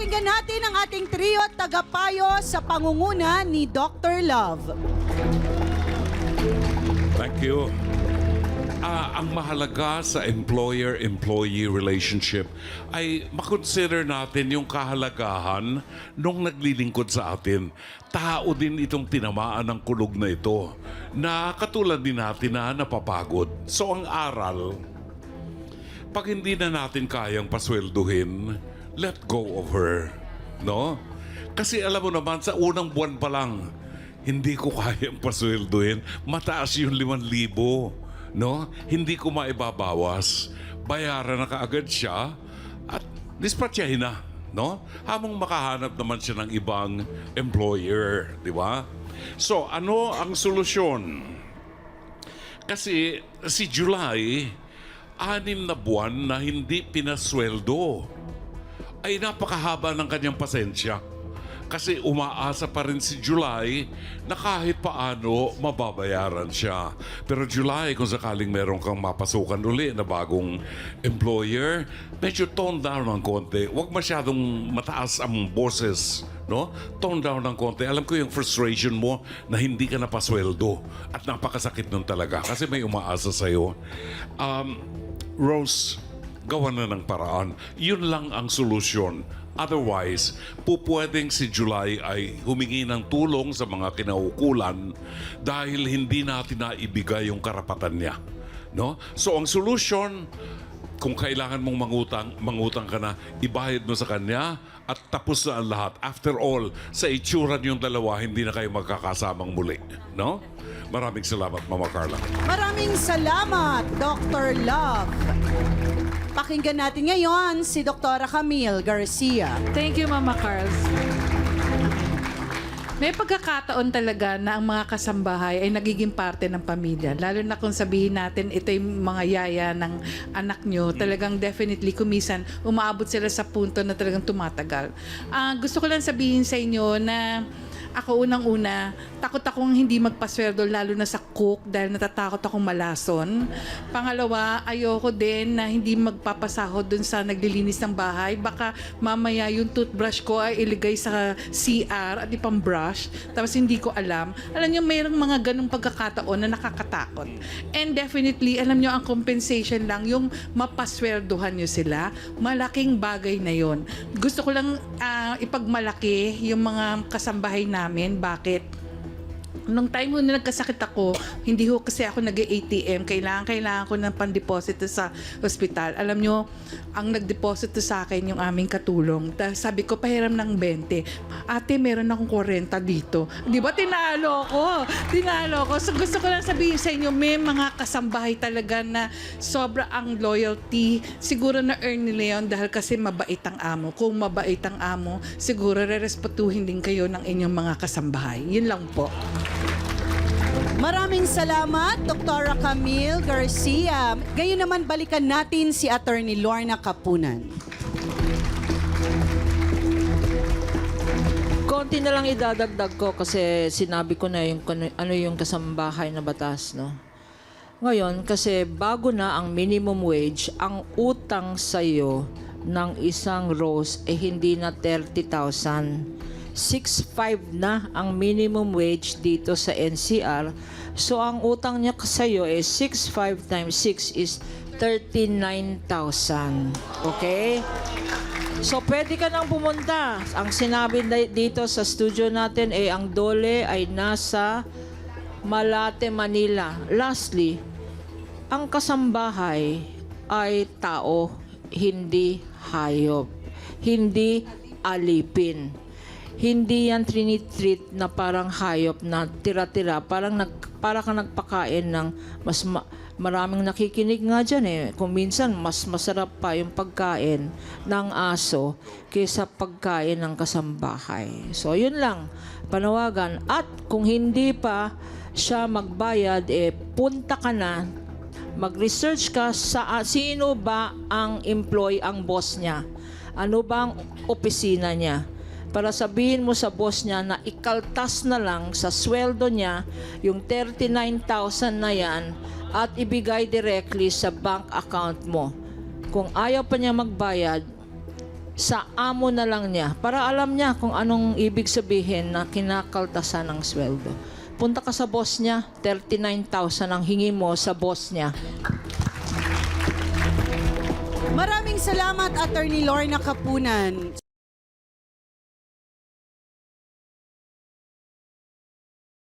Pakinggan natin ang ating trio at tagapayo sa pangunguna ni Dr. Love. Thank you. Ah, ang mahalaga sa employer-employee relationship ay makonsider natin yung kahalagahan nung naglilingkod sa atin. Tao din itong tinamaan ng kulog na ito na katulad din natin na napapagod. So ang aral, pag hindi na natin kayang paswelduhin, let go of her. No? Kasi alam mo naman, sa unang buwan pa lang, hindi ko kayang pasweldohin. Mataas yung 5,000. No? Hindi ko maibabawas. Bayaran na kaagad siya at dispatchahin na. No? Hamong makahanap naman siya ng ibang employer. Di ba? So, ano ang solusyon? Kasi si July, anim na buwan na hindi pinasweldo. Ay napakahaba ng kanyang pasensya. Kasi umaasa pa rin si July na kahit paano mababayaran siya. Pero July, kung sakaling meron kang mapasukan uli na bagong employer, medyo tone down ng konti. Huwag masyadong mataas ang boses. No? Tone down ng konti. Alam ko yung frustration mo na hindi ka napasweldo. At napakasakit nun talaga kasi may umaasa sa'yo. Um, Rose, gawa na ng paraan. Yun lang ang solusyon. Otherwise, pupwedeng si July ay humingi ng tulong sa mga kinaukulan dahil hindi natin naibigay yung karapatan niya. No? So ang solution, kung kailangan mong mangutang, mangutang ka na, ibayad mo sa kanya at tapos na ang lahat. After all, sa itsura niyong dalawa, hindi na kayo magkakasamang muli. No? Maraming salamat, Mama Carla. Maraming salamat, Dr. Love. Pakinggan natin ngayon si Dr. Camille Garcia. Thank you, Mama Carls. May pagkakataon talaga na ang mga kasambahay ay nagiging parte ng pamilya. Lalo na kung sabihin natin ito yung mga yaya ng anak nyo, talagang definitely kumisan umaabot sila sa punto na talagang tumatagal. Ah, gusto ko lang sabihin sa inyo na ako unang-una, takot akong hindi magpasweldo lalo na sa cook dahil natatakot akong malason. Pangalawa, ayoko din na hindi magpapasahod dun sa naglilinis ng bahay. Baka mamaya yung toothbrush ko ay iligay sa CR at ipang brush tapos hindi ko alam. Alam niyo, mayroong mga ganong pagkakataon na nakakatakot. And definitely, alam niyo, ang compensation lang, yung mapasweldohan niyo sila, malaking bagay na yon. Gusto ko lang ah, ipagmalaki yung mga kasambahay namin. Bakit? Nung time na nagkasakit ako, hindi ho kasi ako nag-ATM. Kailangan, kailangan ko ng pandeposito sa ospital. Alam nyo, ang nagdeposito sa akin yung aming katulong. Sabi ko, pahiram ng 20. Ate, meron akong 40 dito. Di ba, tinalo ko. Tinalo ko. So, gusto ko lang sabihin sa inyo, may mga kasambahay talaga na sobra ang loyalty. Siguro na-earn nila yun dahil kasi mabait ang amo. Kung mabait ang amo, siguro re-respetuhin din kayo ng inyong mga kasambahay. Yun lang po. Maraming salamat, Dr. Camille Garcia. Gayon naman balikan natin si Attorney Lorna Kapunan. Konti na lang idadagdag ko kasi sinabi ko na yung ano yung kasambahay na batas, no? Ngayon, kasi bago na ang minimum wage, ang utang sa'yo ng isang rose eh hindi na 30,000. 6.5 na ang minimum wage dito sa NCR. So, ang utang niya sa'yo is 6.5 times 6 is 39,000. Okay? So, pwede ka nang pumunta. Ang sinabi na- dito sa studio natin, eh, ang dole ay nasa Malate, Manila. Lastly, ang kasambahay ay tao, hindi hayop. Hindi alipin. Hindi yan trinitreat na parang hayop na tira-tira. Parang nag, para ka nagpakain ng mas ma- maraming nakikinig nga dyan eh. Kung minsan, mas masarap pa yung pagkain ng aso kaysa pagkain ng kasambahay. So, yun lang. Panawagan. At kung hindi pa siya magbayad, eh, punta ka na mag-research ka sa ah, sino ba ang employee, ang boss niya. Ano ba ang opisina niya? Para sabihin mo sa boss niya na ikaltas na lang sa sweldo niya yung 39,000 na yan at ibigay directly sa bank account mo. Kung ayaw pa niya magbayad, sa amo na lang niya para alam niya kung anong ibig sabihin na kinakaltasan ng sweldo. Punta ka sa boss niya, 39,000 ang hingi mo sa boss niya. Maraming salamat, Attorney Lorna Kapunan.